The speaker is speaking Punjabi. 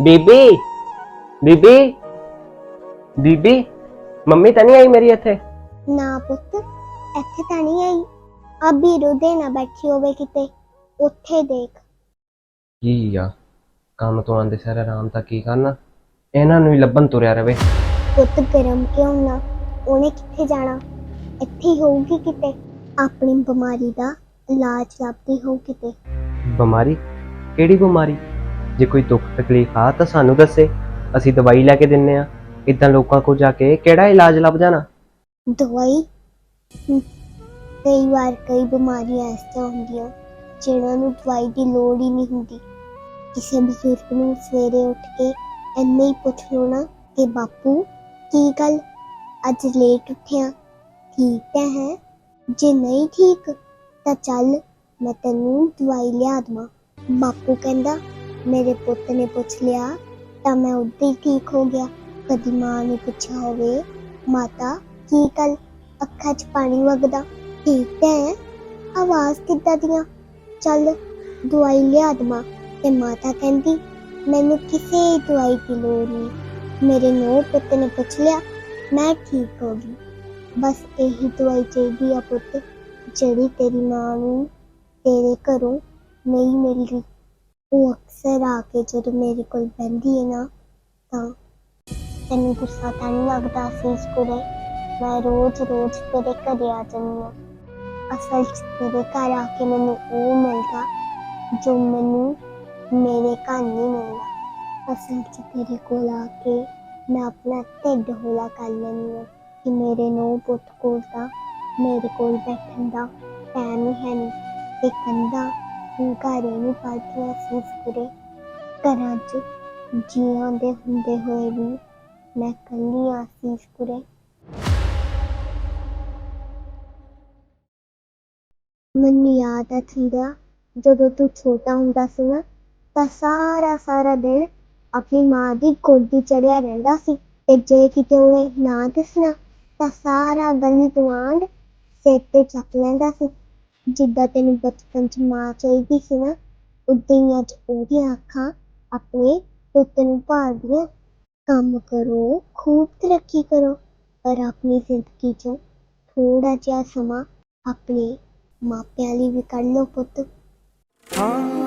ਬੀਬੀ ਬੀਬੀ ਬੀਬੀ ਮੰਮੀ ਤਾਂ ਨਹੀਂ ਆਈ ਮੇਰੀ ਇੱਥੇ? ਨਾ ਪੁੱਤ ਇੱਥੇ ਤਾਂ ਨਹੀਂ ਆਈ। ਆ ਬੀਰੋ ਦੇ ਨਾ ਬੈਠੀ ਹੋਵੇ ਕਿਤੇ ਉੱਥੇ ਦੇਖ। ਕੀ ਆ? ਕੰਮ ਤੋਂ ਆਂਦੇ ਸਾਰ ਆਰਾਮ ਤਾਂ ਕੀ ਕਰਨਾ? ਇਹਨਾਂ ਨੂੰ ਹੀ ਲੱਭਣ ਤੁਰਿਆ ਰਵੇ। ਪੁੱਤ ਗਰਮ ਕਿਉਂ ਨਾ? ਉਹਨੇ ਕਿੱਥੇ ਜਾਣਾ? ਇੱਥੇ ਹੀ ਹੋਊਗੀ ਕਿਤੇ। ਆਪਣੀ ਬਿਮਾਰੀ ਦਾ ਇਲਾਜ ਲੱਭਦੀ ਹੋਊ ਕਿਤੇ। ਬਿਮਾਰੀ? ਕਿਹੜੀ ਬਿਮਾਰੀ? ਜੇ ਕੋਈ ਦੁੱਖ ਤਕਲੀਫ ਆ ਤਾਂ ਸਾਨੂੰ ਦੱਸੇ। ਅਸੀਂ ਦਵਾਈ ਲੈ ਕੇ ਦਿੰਨੇ ਆ। ਇਦਾਂ ਲੋਕਾਂ ਕੋਲ ਜਾ ਕੇ ਕਿਹੜਾ ਇਲਾਜ ਲੱਭ ਜਾਣਾ? ਦਵਾਈ? ਹਮ, ਕਈ ਵਾਰ ਕਈ ਬਿਮਾਰੀਆਂ ਐਸੀਆਂ ਹੁੰਦੀਆਂ ਜਿਨ੍ਹਾਂ ਨੂੰ ਦਵਾਈ ਦੀ ਲੋੜ ਹੀ ਨਹੀਂ ਹੁੰਦੀ। ਕਿਸੇ ਬਜ਼ੁਰਗ ਨੂੰ ਸਵੇਰੇ ਉੱਠ ਕੇ ਇੰਨੇ ਹੀ ਪੁੱਛ ਲਓ ਕਿ ਬਾਪੂ ਕੀ ਗੱਲ? ਅੱਜ ਲੇਟ ਉੱਠਿਆ। ਠੀਕ ਤਾਂ ਹੈ। ਜੇ ਨਹੀਂ ਠੀਕ ਤਾਂ ਚੱਲ ਮੈਂ ਤੈਨੂੰ ਦਵਾਈ ਲਿਆ ਦਵਾਂ। ਬਾਪੂ ਕਹਿੰਦਾ ਮੇਰੇ ਪੁੱਤ ਨੇ ਪੁੱਛ ਲਿਆ, ਤਾਂ ਮੈਂ ਉਦੋਂ ਹੀ ਠੀਕ ਹੋ ਗਿਆ। ਕਦੀ ਮਾਂ ਨੇ ਪੁੱਛਿਆ ਹੋਵੇ, ਮਾਤਾ, ਕੀ ਗੱਲ? ਅੱਖਾਂ 'ਚ ਪਾਣੀ ਵਗਦਾ? ਠੀਕ ਤਾਂ ਹੈ। ਆਵਾਜ਼ ਕਿੱਦਾਂ ਦੀਆਂ? ਚੱਲ, ਦਵਾਈ ਲਿਆ ਦਵਾਂ। ਤੇ ਮਾਤਾ ਕਹਿੰਦੀ, ਮੈਨੂੰ ਕਿਸੇ ਦਵਾਈ ਦੀ ਲੋੜ ਨਹੀਂ। ਮੇਰੇ ਨੋ ਪੁੱਤ ਨੇ ਪੁੱਛ ਲਿਆ, ਮੈਂ ਠੀਕ ਹੋ ਗਈ। ਬਸ ਇਹੀ ਦਵਾਈ ਚਾਹੀਦੀ ਆ ਪੁੱਤ, ਜਿਹੜੀ ਤੇਰੀ ਮਾਂ ਨੂੰ, ਤੇਰੇ ਘਰੋਂ ਨਹੀਂ ਮਿਲ ਰਹੀ। ਉਹ ਅਕਸਰ ਆ ਕੇ ਜਦੋਂ ਮੇਰੇ ਕੋਲ ਬੈਠੀ ਹੈ ਨਾ, ਤਾਂ ਤੈਨੂੰ ਗੁੱਸਾ ਤਾਂ ਨਹੀਂ ਲੱਗਦਾ ਸੀ ਸਕੂਲੇ ਮੈਂ ਰੋਜ਼ ਰੋਜ਼ ਤੇਰੇ ਘਰੇ ਆ ਜਾਂਦੀ ਹਾਂ ਅਸਲ 'ਚ ਤੇਰੇ ਘਰ ਆ ਕੇ ਮੈਨੂੰ ਉਹ ਮਿਲਦਾ ਜੋ ਮੈਨੂੰ ਮੇਰੇ ਘਰ ਨਹੀਂ ਮਿਲਦਾ। ਅਸਲ 'ਚ ਤੇਰੇ ਕੋਲ ਆ ਕੇ ਮੈਂ ਆਪਣਾ ਢਿੱਡ ਹੌਲਾ ਕਰ ਲੈਂਦੀ ਹਾਂ ਕਿ ਮੇਰੇ ਨੂੰ ਪੁੱਤ ਕੋਲ ਤਾਂ ਮੇਰੇ ਕੋਲ ਬੈਠਣ ਦਾ ਟਾਈਮ ਹੀ ਹੈ ਨਹੀਂ। ਤੇ ਕੰਦਾ ਘਰੇ ਨਹੀਂ ਪਾਲਤੀਆਂ ਸੀ ਸਕੂਲੇ ਘਰਾਂ 'ਚ ਜੀਆਂ ਦੇ ਹੁੰਦੇ ਹੋਏ ਵੀ ਮੈਂ ਕੱਲੀ ਆਸੀਸ ਕੁਰੇ ਮੈਨੂੰ ਯਾਦ ਆ ਥੀਰਾ, ਜਦੋਂ ਤੂੰ ਛੋਟਾ ਹੁੰਦਾ ਸੀ ਨਾ, ਤਾਂ ਸਾਰਾ ਸਾਰਾ ਦਿਨ ਆਪਣੀ ਮਾਂ ਦੀ ਗੋਦੀ ਚੜਿਆ ਰਹਿੰਦਾ ਸੀ। ਤੇ ਜੇ ਕਿਤੇ ਉਹਨੇ ਨਾ ਦੱਸਣਾ, ਤਾਂ ਸਾਰਾ ਗਲੀ ਗੁਆਂਢ ਸਿਰ ਤੇ ਚੱਕ ਲੈਂਦਾ ਸੀ। ਜਿੱਦਾਂ ਤੈਨੂੰ ਬਚਪਨ ਚ ਮਾਂ ਚਾਹੀਦੀ ਸੀ ਨਾ, ਉਦਾਂ ਹੀ ਅੱਜ ਉਹਦੀਆਂ ਅੱਖਾਂ ਆਪਣੇ ਪੁੱਤ ਨੂੰ ਭਾਲਦੀਆਂ। ਕੰਮ ਕਰੋ, ਖੂਬ ਤਰੱਕੀ ਕਰੋ, ਪਰ ਆਪਣੀ ਜ਼ਿੰਦਗੀ 'ਚ ਥੋੜਾ ਜਿਹਾ ਸਮਾਂ ਆਪਣੇ ਮਾਪਿਆਂ ਲਈ ਵੀ ਕੱਢ ਲਓ ਪੁੱਤ। ਹਾਂ।